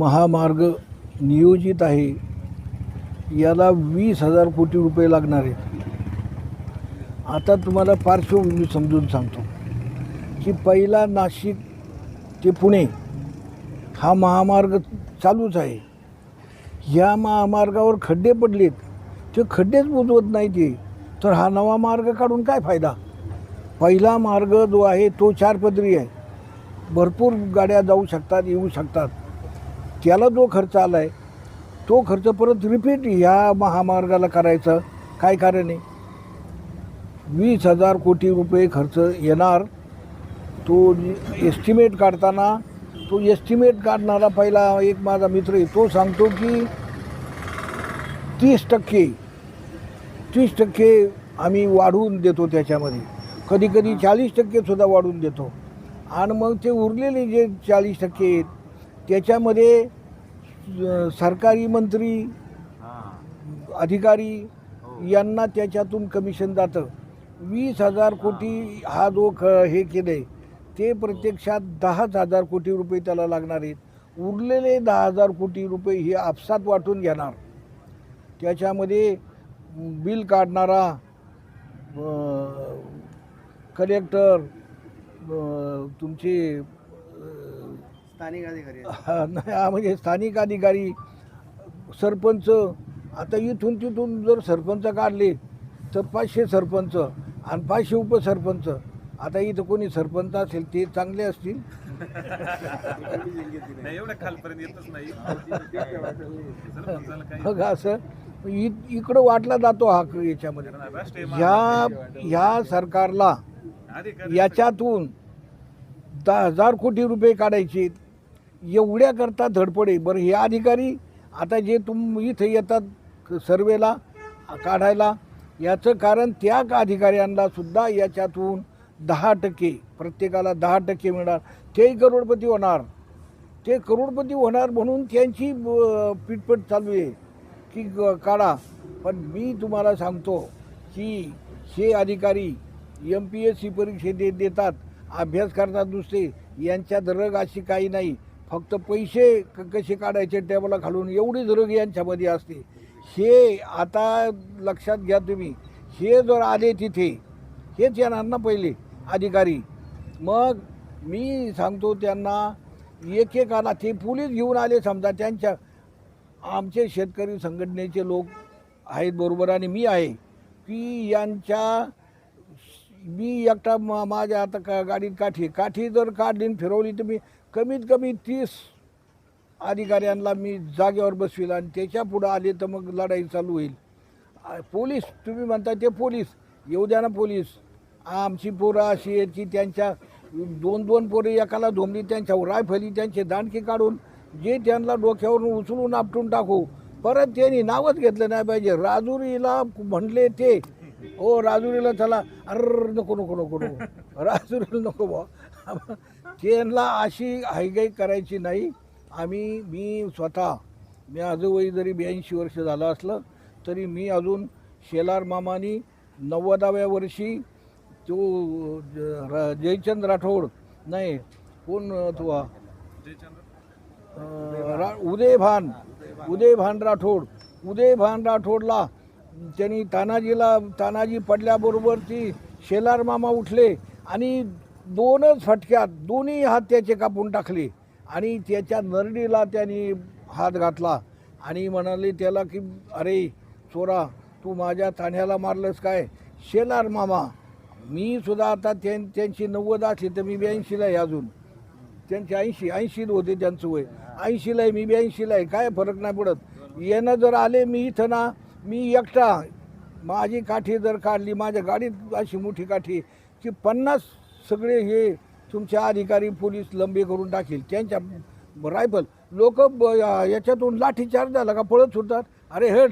महामार्ग नियोजित आहे. याला वीस हजार कोटी रुपये लागणार आहेत. आता तुम्हाला पार्श्वभूमी समजून सांगतो की पहिला नाशिक ते पुणे हा महामार्ग चालूच आहे. या महामार्गावर खड्डे पडलेत. ते खड्डेच बुजवत नाही ते. तर हा नवा मार्ग काढून काय फायदा? पहिला मार्ग जो आहे तो चारपदरी आहे. भरपूर गाड्या जाऊ शकतात येऊ शकतात. त्याला जो खर्च आला आहे तो खर्च परत रिपीट ह्या महामार्गाला करायचं काय कारण आहे? वीस हजार कोटी रुपये खर्च येणार. तो एस्टिमेट काढताना तो एस्टिमेट काढणारा पहिला एक माझा मित्र आहे तो सांगतो की तीस टक्के तीस टक्के आम्ही वाढवून देतो त्याच्यामध्ये. कधी कधी चाळीस टक्केसुद्धा वाढवून देतो. आणि मग ते उरलेले जे चाळीस टक्के आहेत त्याच्यामध्ये सरकारी मंत्री अधिकारी यांना त्याच्यातून कमिशन जातं. वीस हजार कोटी हा. जो ख हे केलं आहे ते प्रत्यक्षात दहाच हजार कोटी रुपये त्याला लागणार आहेत. उरलेले दहा हजार कोटी रुपये हे आपसात वाटून घेणार. त्याच्यामध्ये बिल काढणारा कलेक्टर तुमचे स्थानिक अधिकारी. हा, नाही हा, म्हणजे स्थानिक अधिकारी सरपंच आता इथून तिथून जर सरपंच काढले तर पाचशे सरपंच आणि पाचशे उपसरपंच. आता इथं कोणी सरपंच असेल ते चांगले असतील. नाही एवढ्या खालपर्यंत येतच नाही. सरपंचाला काही मग असं इ इकडं वाटला जातो हा क- याच्यामध्ये. राष्ट्रीय ह्या ह्या सरकारला अधिकारी याच्यातून दहा हजार कोटी रुपये काढायचे. एवढ्या करता धडपडे बरं हे अधिकारी आता जे तुम इथे येतात सर्वेला काढायला याचं कारण त्या अधिकाऱ्यांना सुद्धा याच्यातून दहा टक्के प्रत्येकाला दहा टक्के मिळणार. तेही करोडपती होणार. ते करोडपती होणार म्हणून त्यांची पिटपट चालू आहे. की काढा. पण मी तुम्हाला सांगतो की हे अधिकारी एम पी एस सी परीक्षे दे देतात अभ्यास करतात नुसते यांच्यात रग अशी काही नाही. फक्त पैसे क कसे काढायचे टेबला घालून एवढीच रग यांच्यामध्ये असते. हे आता लक्षात घ्या तुम्ही. हे जर आले तिथे हेच येणार ना पहिले अधिकारी. मग मी सांगतो त्यांना एकेकाला ते पोलीस घेऊन आले समजा त्यांच्या आमचे शेतकरी संघटनेचे लोक आहेत बरोबर आणि मी आहे की यांच्या मी एकटा मा माझ्या आता का गाडीत काठी काठी जर काढली फिरवली तर मी कमीत कमी तीस अधिकाऱ्यांना मी जागेवर बसवील आणि त्याच्या पुढं आले तर मग लढाई चालू होईल. पोलीस तुम्ही म्हणता ते पोलीस. येऊ द्या ना पोलीस. आमची पोरं अशी आहेत की त्यांच्या दोन दोन पोरे एकाला धोमली त्यांच्या रायफली त्यांचे दांडके काढून जे त्यांना डोक्यावरून उचलून आपटून टाकू. परत त्यांनी नावच घेतलं नाही पाहिजे. राजुरीला म्हणले ते. हो राजुरीला चला. अर नको नको नको नको. राजुरीला नको बा त्यांना अशी हायगाई करायची नाही आम्ही मी स्वतः मी आजोबाई जरी ब्याऐंशी वर्ष झालं असलं तरी मी अजून शेलार मामानी नव्वदाव्या वर्षी तो ज- र- जयचंद राठोड नाही कोण तो हा? जयचंद्र अं, रा उदयभान उदयभान राठोड उदयभान राठोडला त्यांनी तानाजीला तानाजी पडल्याबरोबर ती शेलार मामा उठले आणि दोनच फटक्यात दोन्ही हात त्याचे कापून टाकले आणि त्याच्या नरडीला त्यांनी हात घातला आणि म्हणाले त्याला की अरे चोरा तू माझ्या ताण्याला मारलंस काय? शेलार मामा मी सुद्धा आता त्यां त्यांची नव्वद असली तर मी ब्याऐंशीला आहे अजून. त्यांचे ऐंशी ऐंशी होते त्यांचं वय. ऐंशीला आहे मी ब्याऐंशीला आहे काय फरक नाही पडत. येणं जर आले मी इथं ना मी एकटा माझी काठी जर काढली माझ्या गाडीत अशी मोठी काठी की पन्नास सगळे हे तुमच्या अधिकारी पोलीस लंबे करून टाकील. त्यांच्या रायफल. लोक याच्यातून लाठीचार्ज झाला का पळत सुटतात. अरे हट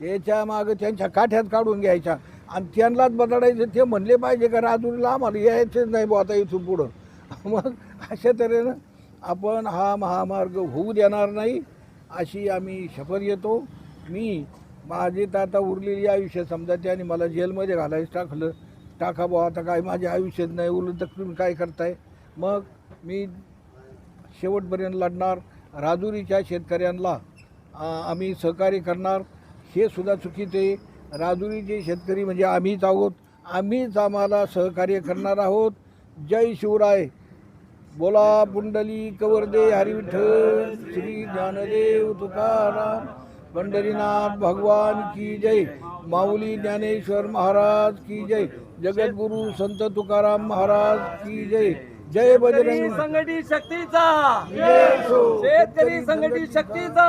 त्याच्या मागं त्यांच्या काठ्यात काढून घ्यायच्या आणि त्यांनाच बदलायचं ते म्हणले पाहिजे का लांब आम्हाला यायचंच नाही बो आता इथून पुढं. मग अशा तऱ्हेनं आपण हा महामार्ग होऊ देणार नाही अशी आम्ही शपथ घेतो. मी माझी तर आता उरलेली आयुष्य समजा त्याने मला जेलमध्ये घालायचं टाकलं. टाका बुवा आता काय माझ्या आयुष्यात नाही उलट तर तुम्ही काय करताय? मग मी शेवटपर्यंत लढणार राजुरीच्या शेतकऱ्यांना आम्ही सहकार्य करणार. हे सुद्धा चुकीचे राजुरीचे शेतकरी म्हणजे आम्हीच आहोत. आम्हीच आम्हाला सहकार्य करणार आहोत. जय शिवराय. बोला पुंडली कवरदे हरिविठ्ठल. श्री ज्ञानदेव तुकाराम. पंढरीनाथ भगवान की जय. माऊली ज्ञानेश्वर महाराज की जय. जगद्गुरु संत तुकाराम महाराज की जय. जय बजरंग संघटित शक्तीचा. शेतकरी संघटित शक्तीचा.